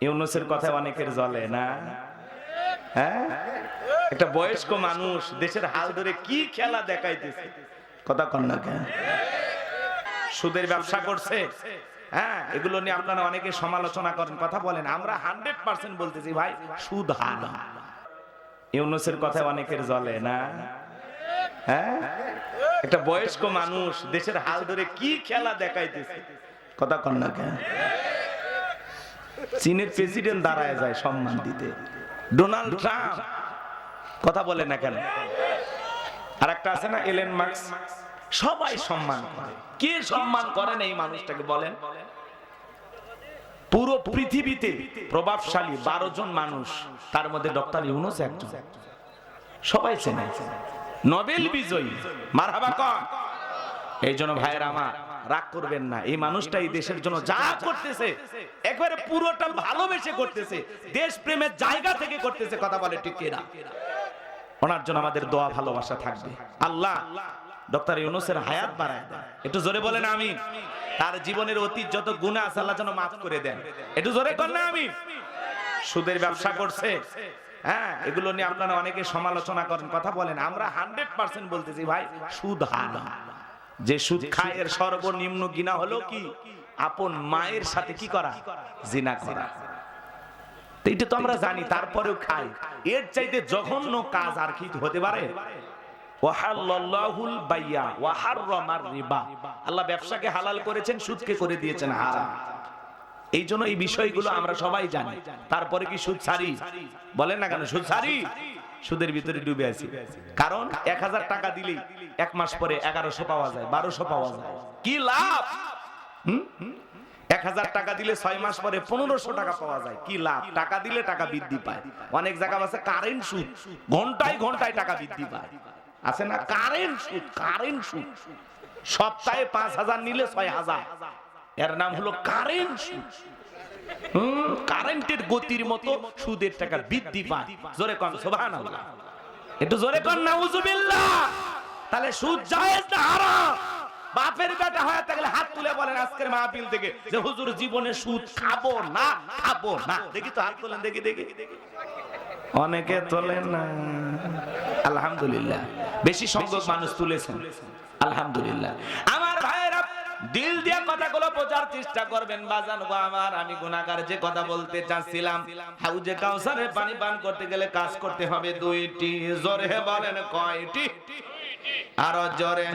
ইউনুসের কথায় অনেকের জ্বলে না? হ্যাঁ? একটা বয়স্ক মানুষ দেশের হাল ধরে কি খেলা দেখাইতেছে? কথা কন না কেন? সুদের ব্যবসা করছে হ্যাঁ? এগুলো নিয়ে আপনারা অনেকে সমালোচনা করেন কথা বলেন। আমরা হান্ড্রেড পার্সেন্ট বলতেছি ভাই সুদ হারাম। ইউনুসের কথায় অনেকের জ্বলে না? হ্যাঁ? একটা বয়স্ক মানুষ দেশের হাল ধরে কি খেলা দেখাইতেছে? কথা কন না কেন? চীনের প্রেসিডেন্ট দাঁড়ায় যায় সম্মান দিতে। ডোনাল্ড ট্রাম্প কথা বলে না কেন? আর একটা আছে না এলেন মার্কস সবাই সম্মান করে। কে সম্মান করেন এই মানুষটাকে বলেন? পুরো পৃথিবীতে প্রভাবশালী বারো জন মানুষ, তার মধ্যে ডক্টর ইউনুস একজন। সবাই চেনে। নোবেল বিজয়ী, মারহাবা কন? এই জন্য ভাইয়ের আমার রাগ করবেন না। এই মানুষটা এই দেশের জন্য যা করতেছে, একবারে পুরোটা ভালোবেসে করতেছে। দেশ প্রেমের জায়গা থেকে করতেছে, কথা বলে ঠিক কিনা? ওনার জন্য আমাদের দোয়া ভালোবাসা থাকবে। আল্লাহ ডক্টর ইউনুসের হায়াত বাড়ায় একটু জোরে বলেন আমি তার জীবনের অতীত যত গুণা আছে, আল্লাহ যেন মাফ করে দেন। একটু জোরে কর না আমি সুদের ব্যবসা করছে। হ্যাঁ এগুলো নিয়ে আপনারা অনেকে সমালোচনা করেন, কথা বলেন। আমরা হান্ড্রেড পার্সেন্ট বলতেছি, ভাই, সুদ হারাম। যে সুদ খায়, এর সর্বনিম্ন গিনা হলো কি? আপন মায়ের সাথে কি করা? জিনা করা। এটা তো আমরা জানি, তারপরেও খাই এর চাইতে জঘন্য কাজ আর কি হতে পারে? আল্লাহ ব্যবসাকে হালাল করেছেন, সুদকে করে দিয়েছেন হারাম। এই জন্য এই বিষয়গুলো আমরা সবাই জানি। তারপরে কি সুদ ছাড়ি বলেন না কেন, সুদ ছাড়ি সুদের ভিতরে ডুবে আছি। কারণ এক হাজার টাকা দিলেই এক মাস পরে এগারোশো পাওয়া যায়, বারোশো পাওয়া যায়। কি লাভ? এক হাজার টাকা দিলে ছয় মাস পরে পনেরোশো টাকা পাওয়া যায়। কি লাভ? টাকা দিলে টাকা বৃদ্ধি পায়। অনেক জায়গা আছে কারেন্ট সুদ। ঘন্টায় ঘন্টায় টাকা বৃদ্ধি পায়। আছে না? কারেন্ট সুদ কারেন্ট সুদ। সপ্তাহে পাঁচ হাজার নিলে ছয় হাজার। এর নাম হলো কারেন্ট সুদ। কারেন্টের গতির মতো সুদের টাকা বৃদ্ধি পায়। জোরে কন সোভান একটু জোরে কন না তাহলে সুদ জায়েজ না হারাম? বাপের বেটা হয়ে থাকলে হাত তুলে বলেন আজকের মাহফিল থেকে যে, হুজুর, জীবনে সুদ খাব না খাব না। দেখি তো হাত তোলেন, দেখি দেখি। অনেকে তোলেন না। আলহামদুলিল্লাহ। বেশি সংখ্যক মানুষ তুলেছেন। আলহামদুলিল্লাহ। দিল দিয়ে কথাগুলো বোঝার চেষ্টা করবেন, বাজান আমার, আমি গুনাহগার যে কথা বলতে চাচ্ছিলাম। হাউজে কাউসারে পানি পান করতে গেলে কাজ করতে হবে দুইটি, জোরে বলেন কয়টি? আরও জোরে।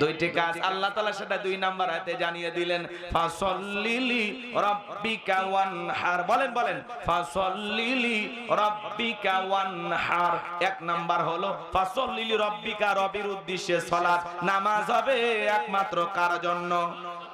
দুইটি কাজ আল্লাহ তাআলা সেটা দুই নাম্বার হাতে জানিয়ে দিলেন, ফাসল্লিলি রাব্বিকা ওয়ানহার। বলেন বলেন রব্বিকাম ওয়ান হার এক নাম্বার হলো ফাসলিলি রাব্বিকা রবির উদ্দেশ্যে সালাত নামাজ হবে একমাত্র কার জন্য?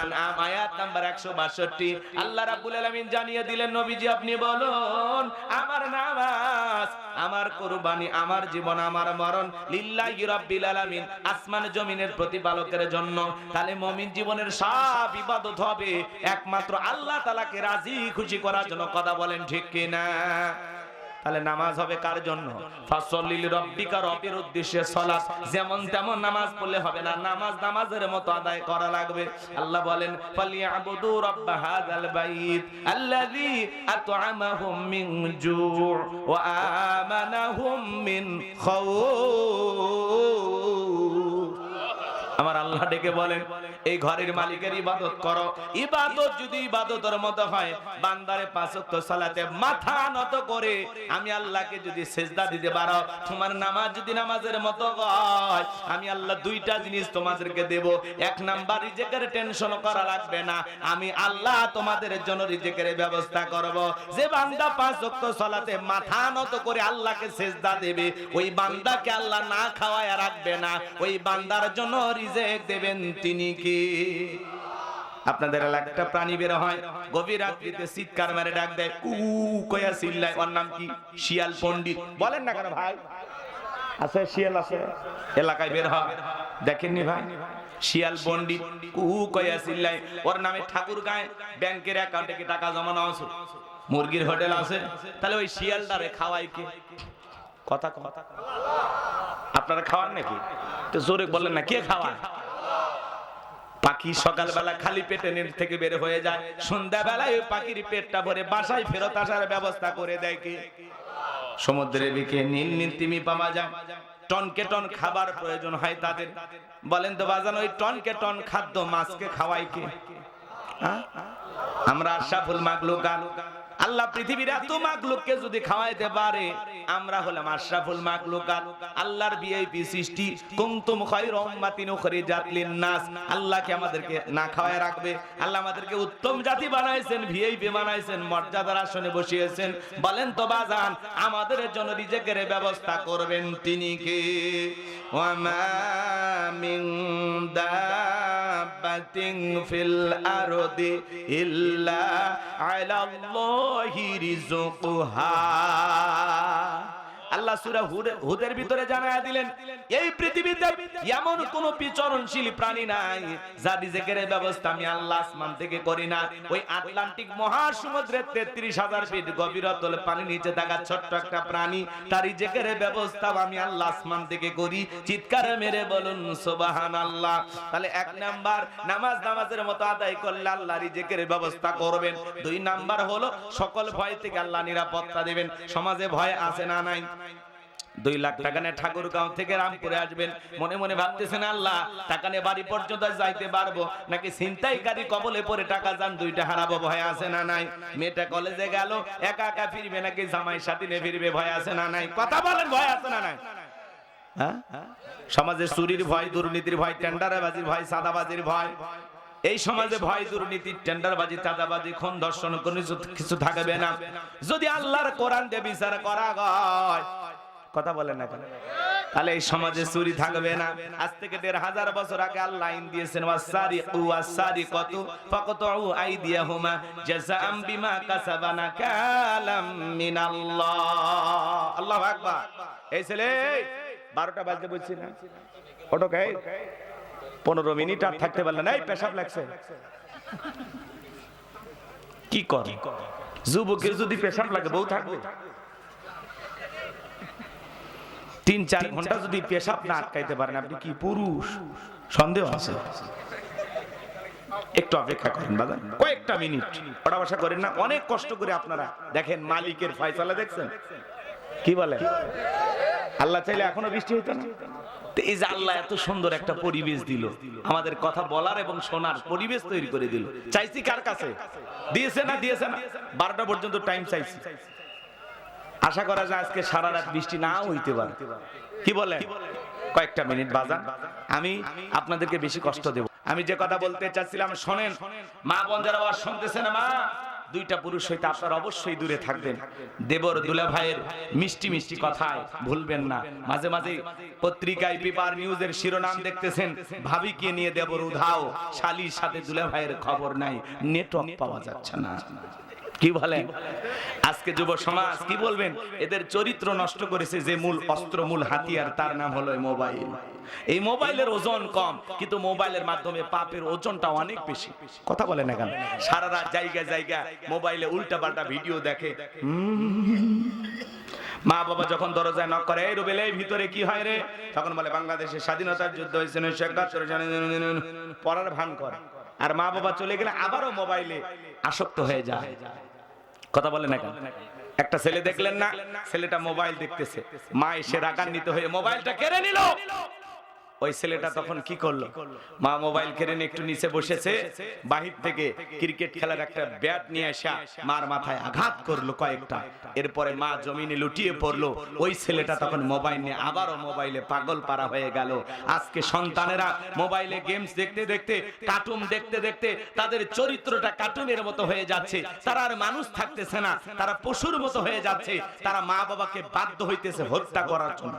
আনআম, আয়াত নাম্বার 162 আল্লাহ রাব্বুল আলামিন জানিয়ে দিলেন, নবীজি আপনি বলুন, আমার নামাজ, আমার কুরবানি, আমার জীবন, আমার মরণ লিল্লাহি রাব্বিল আলামিন, আসমান জমিনের প্রতিপালকের জন্য। তাহলে মুমিন জীবনের সব ইবাদত হবে, একমাত্র আল্লাহ তাআলাকে রাজি, খুশি করার জন্য। কথা বলেন ঠিক কি না তাহলে নামাজ হবে কার জন্য? যেমন তেমন নামাজ পড়লে হবে না। নামাজ নামাজের মতো আদায় করা লাগবে। আল্লাহ বলেন, ফালিয়াবুদু রাব্বা হাযাল বাইত আমার আল্লাহ ডেকে বলেন, এই ঘরের মালিকের ইবাদত করো। ইবাদত যদি ইবাদতের মতো হয়, বান্দারে পাঁচ ওয়াক্ত সালাতে মাথা নত করে আমি আল্লাহকে যদি সেজদা দিতে পারো, তোমার নামাজ যদি নামাজের মতো হয়, আমি আল্লাহ দুইটা জিনিস তোমাদেরকে দেব। এক নাম্বার রিজেকের টেনশন করা লাগবে না, আমি আল্লাহ তোমাদের জন্য রিজেকের ব্যবস্থা করব। যে বান্দা পাঁচ ওয়াক্ত সালাতে মাথা নত করে আল্লাহকে সেজদা দেবে, ওই বান্দাকে আল্লাহ না খাওয়ায় রাখবে না, ওই বান্দার জন্য রিজেক দেবেন তিনি কি? আপনাদের একটা প্রাণী বের হয় গভীর রাত্রিতে চিৎকার মেরে ডাক দেয় কু কয়া চিল্লায়। ওর নাম কি? শিয়াল পণ্ডিত। বলেন না কেন ভাই? আছে শিয়াল আছে। এলাকায় বের হয়। দেখেননি ভাই? শিয়াল পণ্ডিত কু কয়া চিল্লাই ওর নামে ঠাকুর গায়ে ব্যাংকের অ্যাকাউন্টে কি টাকা জমানো আছে? মুরগির হোটেল আছে। তাহলে ওই শিয়ালটারে খাওয়াই কে? কথা কথা আপনারা খাওয়ান নাকি? তো জোরে বললেন না, কে খাওয়ায়? পাখি সকালবেলা খালি পেটে নেট থেকে বের হয়ে যায়। সন্ধ্যাবেলায় ওই পাখির পেটটা ভরে বাসায় ফেরত আসার ব্যবস্থা করে দেয় কে? সমুদ্রের দিকে নীল নীল তিমি পাওয়া যায়। টনকে টন খাবার প্রয়োজন হয় তাদের। বলেন তো বাজান, ওই টনকে টন খাদ্য মাছকে খাওয়াই কে? আমরা আশাফুল মাগলুকান আল্লাহ পৃথিবীর এত মাগলুককে যদি খাওয়াইতে পারে, আমরা হলাম আশরাফুল মাগলুকাত আল্লাহর ভিআইপি সৃষ্টি। কুনতুম খায়রা উম্মাতিন উখরিজাত লিন-নাস। আল্লাহকে আমাদেরকে না খাওয়ায় রাখবে? আল্লাহ আমাদেরকে উত্তম জাতি বানাইছেন ভিআইপি বানাইছেন, মর্যাদার আসনে বসিয়েছেন। বলেন তো বাজান, আমাদের জন্য রিজেকের ব্যবস্থা করবেন তিনি কে? ওয়ামা মিন দাব্বাতিন ফিল আরদি ইল্লা আলাল্লাহি রিজকুহা আল্লাহ সূরা হুদ- হুদের ভিতরে জানায়া দিলেন, এই পৃথিবীতে এমন কোন বিচরণশীল প্রাণী নাই যা রিজেকের ব্যবস্থা আমি আল্লাহ আসমান থেকে করি না। ওই আটলান্টিক মহাসমুদ্রের তেত্রিশ হাজার ফিট গভীরতল পানি নিচে থাকা ছোট্ট একটা প্রাণী, তার রিজেকের ব্যবস্থা আমি আল্লাহ আসমান থেকে করি। চিৎকার মেরে বলুন সোবাহান আল্লাহ তাহলে এক নাম্বার, নামাজ নামাজের মতো আদায় করলে আল্লাহ রিজেকের ব্যবস্থা করবেন। দুই নাম্বার হলো, সকল ভয় থেকে আল্লাহ নিরাপত্তা দিবেন। সমাজে ভয় আছে না নাই? দুই লাখ টাকা নিয়ে ঠাকুরগাঁও থেকে রামপুরে আসবেন। মনে মনে ভাবতেছেন, আল্লাহ, টাকা নিয়ে বাড়ি পর্যন্ত যাইতে পারব? নাকি ছিনতাইকারী কবলে পরে টাকা যান, দুইটা হারাবো ভয় আছে না নাই? মেয়েটা কলেজে গেল, একা একা ফিরবে নাকি জামাই সাথী নিয়ে ফিরবে, ভয় আছে না নাই? কথা বলেন, ভয় আছে না নাই? হ্যাঁ? সমাজে চুরির ভয়, দুর্নীতির ভয়, টেন্ডারবাজির ভয় সাদাবাজির ভয়। এই সমাজে ভয়, দুর্নীতি, টেন্ডারবাজি, চাঁদাবাজি, খুন দর্শন কোনো কিছু- কিছু থাকবে না। যদি আল্লাহর কোরআন দিয়ে বিচার করা হয় কথা বলেন না কেন? তাহলে এই সমাজে চুরি থাকবে না। আজ থেকে দেড় হাজার বছর আগে আল্লাহ আইন দিয়েছেন ওয়াসারি ওয়াসারি কত ফাকতু আইদিয়াহুমা জাযাআম বিমা কাসাবানা কালাম মিনাল্লাহ। আল্লাহু আকবার। এই ছেলে, বারোটা বাজতে বলছি না? ওটো কে? পনেরো মিনিট আর থাকতে পারলে না। এই পেশাব লাগছে। কি কর? যুবকের যদি পেশাব লাগে, বউ থাকবে। তিন, চার ঘণ্টা যদি পেশাব না আটকাইতে পারেন, আপনি কি পুরুষ? সন্দেহ আছে? একটু অপেক্ষা করেন দাদা কয়েকটা মিনিট। ওটা বাসা করেন না, অনেক কষ্ট করে আপনারা দেখেন মালিকের ফয়সালা দেখছেন। কি বলে আল্লাহ চাইলে এখনও বৃষ্টি হইতো না? এই যে আল্লাহ এত সুন্দর একটা পরিবেশ দিল, আমাদের কথা বলার এবং শোনার পরিবেশ তৈরি করে দিল। চাইছি কার কাছে? দিয়েছে না দিয়েছে না? বারোটা পর্যন্ত টাইম চাইছি। আশা করা যায় আজকে সারা রাত বৃষ্টি নাও হইতে পারে। কি বলে? কয়েকটা মিনিট বাজান। আমি আপনাদেরকে বেশি কষ্ট দেব। আমি যে কথা বলতে চাচ্ছিলাম, শোনেন, মা বোন যারা না মা দুইটা পুরুষ হইতে আপনারা অবশ্যই দূরে থাকবেন। দেবর দুলা ভাইয়ের মিষ্টি মিষ্টি কথায় ভুলবেন না। মাঝে মাঝে পত্রিকায়, পেপার, নিউজের শিরোনাম দেখতেছেন। ভাবিকে নিয়ে দেবর উধাও, শালির সাথে দুলা ভাইয়ের খবর নাই। নেটওয়ার্ক পাওয়া যাচ্ছে না। কি বলেন? আজকে যুব সমাজ, কি বলবেন? এদের চরিত্র নষ্ট করেছে যে মূল অস্ত্র, মূল হাতিয়ার, তার নাম হলো মোবাইল। এই মোবাইলের ওজন কম, কিন্তু মোবাইলের মাধ্যমে পাপের ওজনটা অনেক বেশি। কথা বলে না কেন? সারা রাত জায়গা জায়গা মোবাইলে উল্টা পাল্টা ভিডিও দেখে। মা বাবা যখন দরজায় নক করে, এই রুবেল ভিতরে কি হয় রে? তখন বলে বাংলাদেশের স্বাধীনতার যুদ্ধ হয়েছে উনিশশো একাত্তর পড়ার ভান করে। আর মা বাবা চলে গেলে আবারও মোবাইলে আসক্ত হয়ে যায়। কথা বলে না কেন? একটা ছেলে দেখলেন না? ছেলেটা মোবাইল দেখতেছে। মা এসে রাগান্বিত হয়ে মোবাইলটা কেড়ে নিল। ওই ছেলেটা তখন কি করল? মা মোবাইল কেড়ে নিয়ে একটু নিচে বসেছে, বাহির থেকে ক্রিকেট খেলার একটা ব্যাট নিয়ে আসা মার মাথায় আঘাত করল কয়েকটা। এরপরে মা জমিনে লুটিয়ে পড়ল, ওই ছেলেটা তখন মোবাইল নিয়ে আবারও মোবাইলে পাগল পারা হয়ে গেল। আজকে সন্তানেরা মোবাইলে গেমস দেখতে দেখতে কার্টুন দেখতে দেখতে তাদের চরিত্রটা কার্টুনের মতো হয়ে যাচ্ছে। তারা আর মানুষ থাকতেছে না, তারা পশুর মতো হয়ে যাচ্ছে। তারা মা বাবাকে বাধ্য হইতেছে হত্যা করার জন্য।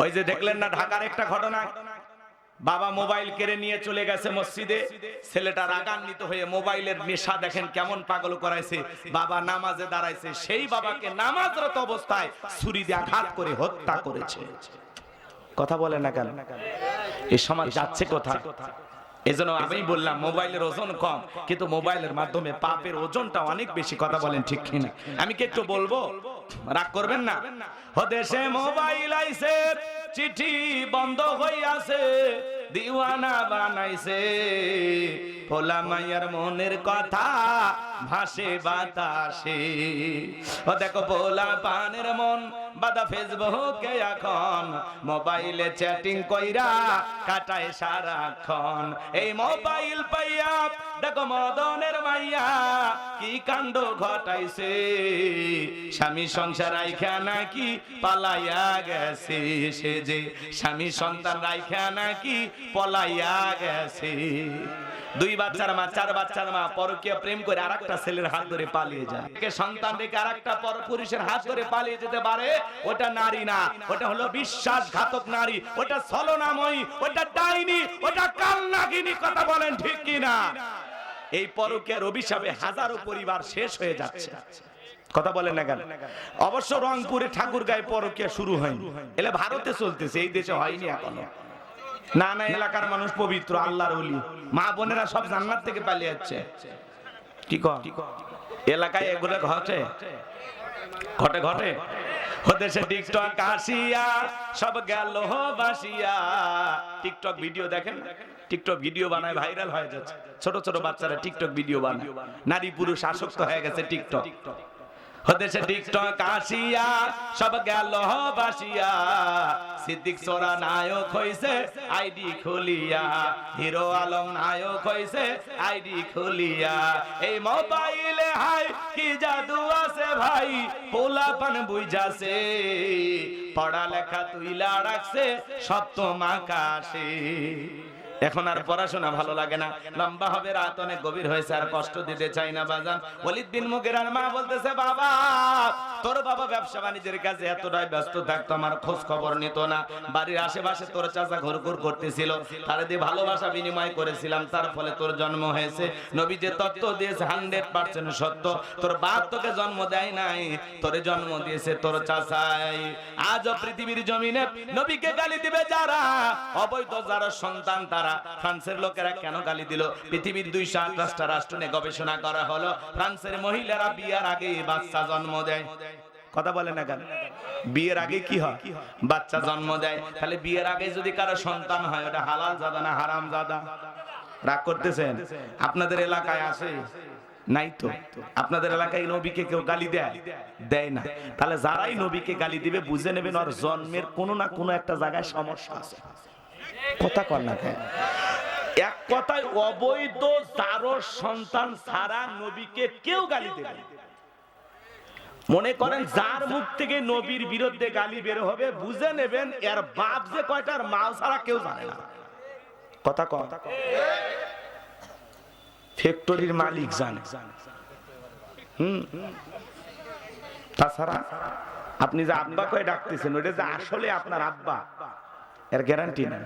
ওই যে দেখলেন না ঢাকার একটা ঘটনা? বাবা মোবাইল কেড়ে নিয়ে চলে গেছে মসজিদে। ছেলেটা রাগান্বিত হয়ে মোবাইলের নেশা দেখেন কেমন পাগল করাইছে। বাবা নামাজে দাঁড়াইছে। সেই বাবাকে নামাজরত অবস্থায় ছুরি দিয়ে আঘাত করে হত্যা করেছে। কথা বলে না কেন? এই সমাজ যাচ্ছে কোথায়? এজন্য আমি বললাম, মোবাইলের ওজন কম, কিন্তু মোবাইলের মাধ্যমে পাপের ওজনটা অনেক বেশি। কথা বলেন ঠিক কিনা? আমি কি একটু বলব? রাগ করবেন না। দেশে মোবাইল আইছে, চিঠি বন্ধ হইয়াছে, দিওয়ানা বানাইছে। পোলা মাইয়ার মনের কথা ভাসে বাতাসে। ও দেখো পোলা পানের মন, বাদা ফেসবুকে এখন। মোবাইলে চ্যাটিং কইরা কাটায় সারাক্ষণ। এই মোবাইল পাইয়া, দেখো মদনের মাইয়া কি কাণ্ড ঘটাইছে? স্বামী সংসার রাইখা নাকি পালাইয়া গেছে? সে যে স্বামী সন্তান রাইখা নাকি পলাইয়া গেছে? দুই বাচ্চার মা, চার বাচ্চার মা পরকীয় প্রেম করে আরেকটা ছেলের হাত ধরে পালিয়ে যায়। সন্তান রেখে আরেকটা পর পুরুষের হাত ধরে পালিয়ে যেতে পারে। ওটা নারী না, ওটা হলো বিশ্বাসঘাতক নারী। ওটা ছলনাময়ী, ওটা ডাইনি, ওটা কান্নাগিনী কথা বলেন ঠিক কি না এই পরকের অভিশাপে হাজারো পরিবার শেষ হয়ে যাচ্ছে। কথা বলেন না কেন? অবশ্য রংপুরে ঠাকুর গায়ে পরকিয়া শুরু হয়নি। এলে ভারতে চলতেছে, এই দেশে হয়নি এখনও। না না এলাকার মানুষ পবিত্র, আল্লাহর ওলি। মা বোনেরা সব জান্নাত থেকে পালিয়ে যাচ্ছে। কি এলাকায় এগুলো ঘটে? ঘটে ঘটে? হতেছে টিকটক আসিয়া, সব গেল বাসিয়া। টিকটক ভিডিও দেখেন? টিকটক ভিডিও বানায় ভাইরাল হয়ে যাচ্ছে। ছোট ছোট বাচ্চারা টিকটক ভিডিও বানায়। নারী পুরুষ আসক্ত হয়ে গেছে টিকটক। হতেছে টিকটক আসিয়া, সব গেল বাসিয়া সিদ্দিক সোরা নায়ক হইছে, আইডি খুলিয়া। হিরো আলম নায়ক হইছে, আইডি খুলিয়া। এই মোবাইলে হাই, কি জাদু আছে ভাই? পোলাপান বুঝাছে। পড়ালেখা তুইলা রাখছে, সপ্তম আকাশে। এখন আর পড়াশোনা ভালো লাগে না। লম্বা হবে, রাত অনেক গভীর হয়েছে, আর কষ্ট দিতে চাই না বাজান। ওলিদ বিন মুগিরার মা বলতেছে, বাবা, তোর বাবা ব্যবসা বাণিজ্যের কাছে এতটাই ব্যস্ত থাকতো, আমার খোঁজ খবর নিত না। বাড়ির আশেপাশে তোর চাচা ঘুরঘুর করতেছিল, তারে দিয়ে ভালোবাসা বিনিময় করেছিলাম, তার ফলে তোর জন্ম হয়েছে। নবী যে তত্ত্ব দিয়েছে, হান্ড্রেড পার্সেন্ট সত্য। তোর বাপ তোকে জন্ম দেয় নাই, তোরে জন্ম দিয়েছে তোর চাচাই। আজও পৃথিবীর জমিনে নবীকে গালি দিবে যারা, অবৈধ যারা সন্তান, তারা ফ্রান্সের লোকেরা কেন গালি দিল? পৃথিবীর দুইশো আঠাশটা রাষ্ট্র নিয়ে গবেষণা করা হলো। ফ্রান্সের মহিলারা বিয়ার আগে বাচ্চা জন্ম দেয়। কথা বলে না কেন? বিয়ের আগে কি হয়? বাচ্চা জন্ম দেয়। তাহলে বিয়ের আগে যদি কারও সন্তান হয়, ওটা হালাল জাদা না হারাম জাদা? রাগ করতেছেন? আপনাদের এলাকায় আসে নাই তো? আপনাদের এলাকায় নবীকে কেউ গালি দেয়? দেয় না। তাহলে যারাই নবীকে গালি দিবে, বুঝে নেবেন ওর জন্মের কোনো না কোনো একটা জায়গায় সমস্যা আছে। কথা কর না? এক কথায় অবৈধ তারও সন্তান ছাড়া নবীকে কেউ গালি দেবে মনে করেন, যার মুখ থেকে নবীর বিরুদ্ধে গালি বের হবে, বুঝে নেবেন এর বাপ যে কয়টার মাল ছাড়া কেউ জানে না। কথা কর। ফ্যাক্টরির মালিক জানে। হুম? তাছাড়া আপনি যে আব্বা কয়ে ডাকতেছেন ওটা যে আসলে আপনার আব্বা, এর গ্যারান্টি না